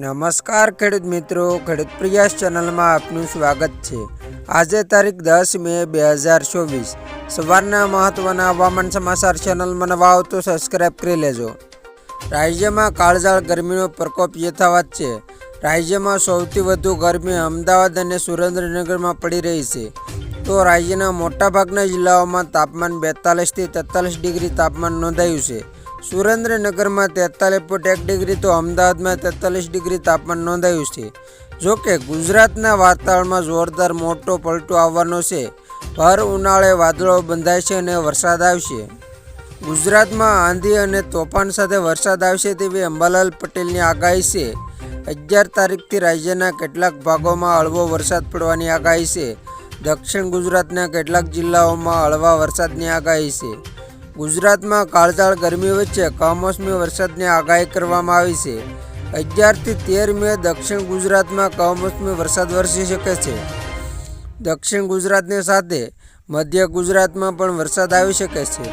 નમસ્કાર ખેડૂત મિત્રો, ખેડૂત પ્રિયાસ ચેનલમાં આપનું સ્વાગત છે. આજે તારીખ દસ મે બે હજાર ચોવીસ. સવારના મહત્વના હવામાન સમાચાર ચેનલમાં નવા આવો તો સબસ્ક્રાઈબ કરી લેજો. રાજ્યમાં કાળઝાળ ગરમીનો પ્રકોપ યથાવત છે. રાજ્યમાં સૌથી વધુ ગરમી અમદાવાદ અને સુરેન્દ્રનગરમાં પડી રહી છે. તો રાજ્યના મોટાભાગના જિલ્લાઓમાં તાપમાન બેતાલીસથી તેતાલીસ ડિગ્રી તાપમાન નોંધાયું છે. સુરેન્દ્રનગરમાં તેતાલીસ પોઈન્ટ એક ડિગ્રી તો અમદાવાદમાં તેતાલીસ ડિગ્રી તાપમાન નોંધાયું છે. જોકે ગુજરાતના વાતાવરણમાં જોરદાર મોટો પલટો આવવાનો છે. ભર ઉનાળે વાદળો બંધાય છે અને વરસાદ આવશે. ગુજરાતમાં આંધી અને તોફાન સાથે વરસાદ આવશે તેવી અંબાલાલ પટેલની આગાહી છે. અગિયાર તારીખથી રાજ્યના કેટલાક ભાગોમાં હળવો વરસાદ પડવાની આગાહી છે. દક્ષિણ ગુજરાતના કેટલાક જિલ્લાઓમાં હળવા વરસાદની આગાહી છે. ગુજરાતમાં કાળઝાળ ગરમી વચ્ચે કમોસમી વરસાદની આગાહી કરવામાં આવી છે. અગિયારથી તેર મે દક્ષિણ ગુજરાતમાં કમોસમી વરસાદ વરસી શકે છે. દક્ષિણ ગુજરાતની સાથે મધ્ય ગુજરાતમાં પણ વરસાદ આવી શકે છે.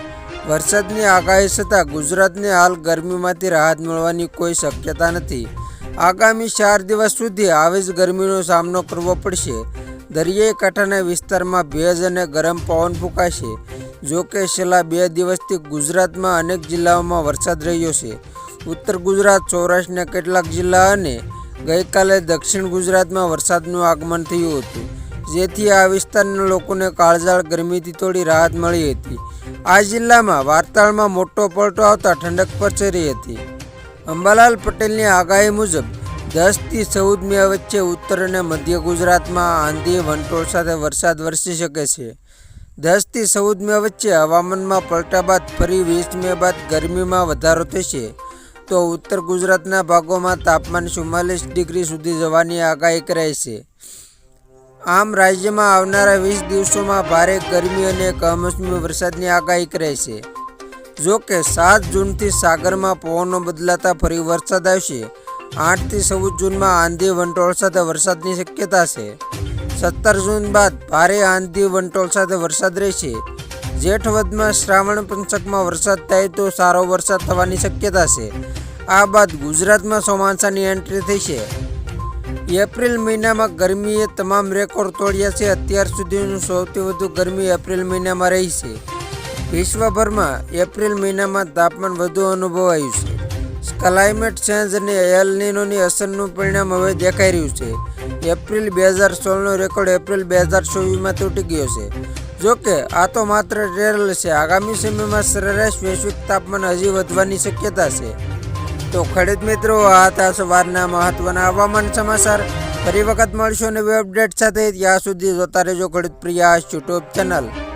વરસાદની આગાહી છતાં ગુજરાતને હાલ ગરમીમાંથી રાહત મળવાની કોઈ શક્યતા નથી. આગામી ચાર દિવસ સુધી આવી જ ગરમીનો સામનો કરવો પડશે. દરિયાઈ કાંઠાના વિસ્તારમાં ભેજ અને ગરમ પવન ફૂંકાશે. જો કે છેલ્લા બે દિવસથી ગુજરાતમાં અનેક જિલ્લાઓમાં વરસાદ રહ્યો છે. ઉત્તર ગુજરાત, સૌરાષ્ટ્રના કેટલાક જિલ્લા અને ગઈકાલે દક્ષિણ ગુજરાતમાં વરસાદનું આગમન થયું હતું, જેથી આ વિસ્તારના લોકોને કાળઝાળ ગરમીથી થોડી રાહત મળી હતી. આ જિલ્લામાં વાર્તાળમાં મોટો પલટો આવતા ઠંડક પરચરી હતી. અંબાલાલ પટેલની આગાહી મુજબ દસથી ચૌદ મે વચ્ચે ઉત્તર અને મધ્ય ગુજરાતમાં આંધી વંટોળ સાથે વરસાદ વરસી શકે છે. દસથી ચૌદ મે વચ્ચે હવામાનમાં પલટા બાદ ફરી વીસ મે બાદ ગરમીમાં વધારો થશે. તો ઉત્તર ગુજરાતના ભાગોમાં તાપમાન ચુમ્માલીસ ડિગ્રી સુધી જવાની આગાહી કરાઈ છે. આમ રાજ્યમાં આવનારા વીસ દિવસોમાં ભારે ગરમી અને કમોસમી વરસાદની આગાહી કરાઈ છે. જો કે સાત જૂનથી સાગરમાં પવનો બદલાતા ફરી વરસાદ આવશે. આઠથી ચૌદ જૂનમાં આંધી વંટોળ સાથે વરસાદની શક્યતા છે. સત્તર જૂન બાદ ભારે આંધી વંટોળ સાથે વરસાદ રહેશે. જેઠ વધમાં શ્રાવણ પંચકમાં વરસાદ થાય તો સારો વરસાદ થવાની શક્યતા છે. આ બાદ ગુજરાતમાં ચોમાસાની એન્ટ્રી થઈ છે. એપ્રિલ મહિનામાં ગરમીએ તમામ રેકોર્ડ તોડ્યા છે. અત્યાર સુધીનું સૌથી વધુ ગરમી એપ્રિલ મહિનામાં રહી છે. વિશ્વભરમાં એપ્રિલ મહિનામાં તાપમાન વધુ અનુભવાયું છે. ક્લાઇમેટ ચેન્જ અને એલનીનોની અસરનું પરિણામ હવે દેખાઈ રહ્યું છે. એપ્રિલ બે હજાર સોળનો રેકોર્ડ એપ્રિલ બે હજાર ચોવીસમાં તૂટી ગયો છે. જો કે આ તો માત્ર ટ્રેલ છે. આગામી સમયમાં સરેરાશ વૈશ્વિક તાપમાન હજી વધવાની શક્યતા છે. તો ખરીદ મિત્રો, આ હતા સવારના મહત્વના હવામાન સમાચાર. ફરી વખત મળશો નવી અપડેટ સાથે. ત્યાં સુધી જોતા રહેજો ખડિત પ્રિયાસ યુટ્યુબ ચેનલ.